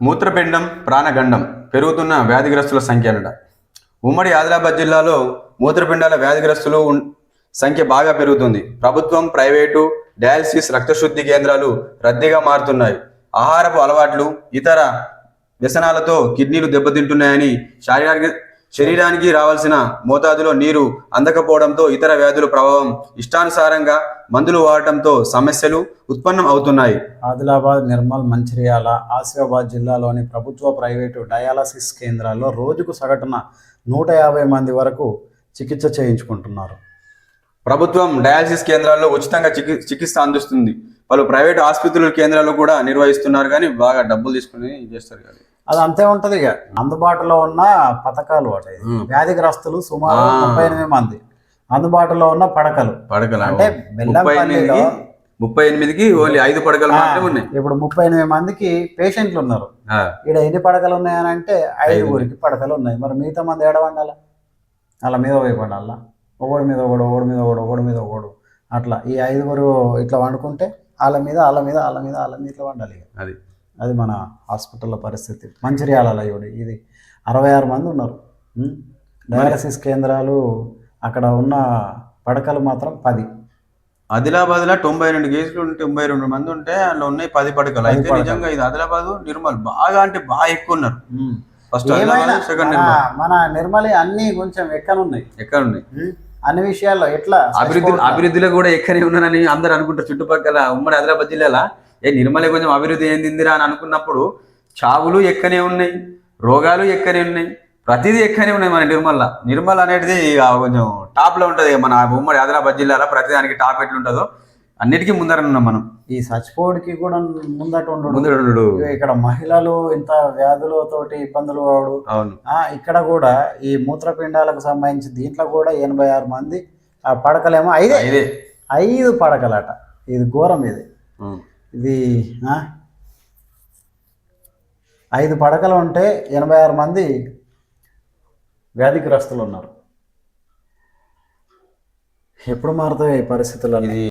మూత్రపిండం ప్రాణగండం పెరుగుతున్న వ్యాధిగ్రస్తుల సంఖ్య అనట. ఉమ్మడి ఆదిలాబాద్ జిల్లాలో మూత్రపిండాల వ్యాధిగ్రస్తులు సంఖ్య బాగా పెరుగుతుంది. ప్రభుత్వం ప్రైవేటు డయాలసిస్ రక్తశుద్ధి కేంద్రాలు రద్దీగా మారుతున్నాయి. ఆహారపు అలవాట్లు ఇతర వ్యసనాలతో కిడ్నీలు దెబ్బతింటున్నాయని శారీరక శరీరానికి రావాల్సిన మోతాదులో నీరు అందకపోవడంతో ఇతర వ్యాధుల ప్రభావం ఇష్టానుసారంగా మందులు వాడటంతో సమస్యలు ఉత్పన్నం అవుతున్నాయి. ఆదిలాబాద్ నిర్మల్ మంచిర్యాల ఆసిఫాబాద్ జిల్లాలోని ప్రభుత్వ ప్రైవేటు డయాలసిస్ కేంద్రాల్లో రోజుకు సగటున నూట యాభై మంది వరకు చికిత్స చేయించుకుంటున్నారు. ప్రభుత్వం డయాలసిస్ కేంద్రాల్లో ఉచితంగా చికి చికిత్స అందిస్తుంది. పలు ప్రైవేట్ ఆసుపత్రుల కేంద్రాలు కూడా నిర్వహిస్తున్నారు కానీ బాగా డబ్బులు తీసుకుని చేస్తారు కదా అది అంతే ఉంటది ఇక. అందుబాటులో ఉన్న పథకాలు వాటి. వ్యాధిగ్రస్తులు సుమారు. ముప్పై ఎనిమిది మంది. అందుబాటులో ఉన్న పడకలు. పడకల? అంటే ముప్పై బెల్లంపల్లిలో ఎనిమిదికి ముప్పై ఎనిమిదికి ఓన్లీ ఐదు పడకలు మాత్రమే ఉన్నాయి. ఇప్పుడు ముప్పై ఎనిమిది మందికి పేషెంట్లు ఉన్నారు. ఇక్కడ ఎన్ని పడకలు ఉన్నాయని అంటే ఐదుగురికి పడకలు ఉన్నాయి. మరి మిగతా మంది ఏడ వండాల అలా మీద పోయి పండాల? ఒకడి మీద ఒకడు ఒకడి మీద ఒకడు ఒకడి మీద ఒకడు. అట్లా ఈ ఐదుగురు ఇట్లా వండుకుంటే వాళ్ళ మీద వాళ్ళ మీద వాళ్ళ మీద వాళ్ళ మీద ఇట్లా వండాలి. అది. అది మన హాస్పిటల్లో పరిస్థితి. మంచిర్యాలలో ఇవి ఇది అరవై ఆరు మంది ఉన్నారు? డయాలసిస్ కేంద్రాలు అక్కడ ఉన్న పడకలు మాత్రం పది. ఆదిలాబాద్లో తొంభై రెండు కేసులు ఉంటే తొంభై రెండు మంది ఉంటే అందులో ఉన్నాయి పది పడకలు. అయితే. నిజంగా ఇది ఆదిలాబాద్ నిర్మల్ బాగా అంటే బాగా ఎక్కువ ఉన్నారు. ఫస్ట్ సెకండ్ మన నిర్మల్ అన్ని కొంచెం ఎక్కనున్నాయి. ఎక్కడ ఉన్నాయి ఉం? అన్ని విషయాల్లో ఎట్లా అభివృద్ధి? అభివృద్ధిలో కూడా ఎక్కడే ఉన్నారని అందరు అనుకుంటారు. చుట్టుపక్కల ఉమ్మడి ఆదిలాబాద్ జిల్లాలో? ఏ నిర్మలే కొంచెం అభివృద్ధి ఏందిరా అని అనుకున్నప్పుడు చావులు ఎక్కనే ఉన్నాయి రోగాలు ఎక్కనే ఉన్నాయి ప్రతిదీ ఎక్కనే ఉన్నాయి మన నిర్మల. నిర్మల్ అనేది కొంచెం టాప్లో ఉంటది మన ఉమ్మడి ఆదిలాబాద్ జిల్లాలో ప్రతిదానికి టాప్ ఎట్లుంటుందో అన్నిటికీ ముందర ఉన్నాం మనం. ఈ చచ్చిపోవడికి కూడా ముందట ఉండడు ఇక్కడ మహిళలు ఇంత వ్యాధులతోటి ఇబ్బందులు ఆ, ఇక్కడ కూడా ఈ మూత్రపిండాలకు సంబంధించి దీంట్లో కూడా ఎనభై ఆరు మంది ఆ పడకలేమో ఐదే. ఐదు. పడకలట. ఇది ఘోరం ఇది. ఇది ఐదు పడకలు ఉంటే ఎనభై ఆరు మంది వ్యాధిగ్రస్తులు ఉన్నారు. ఎప్పుడు మారుతాయి పరిస్థితులు అనేది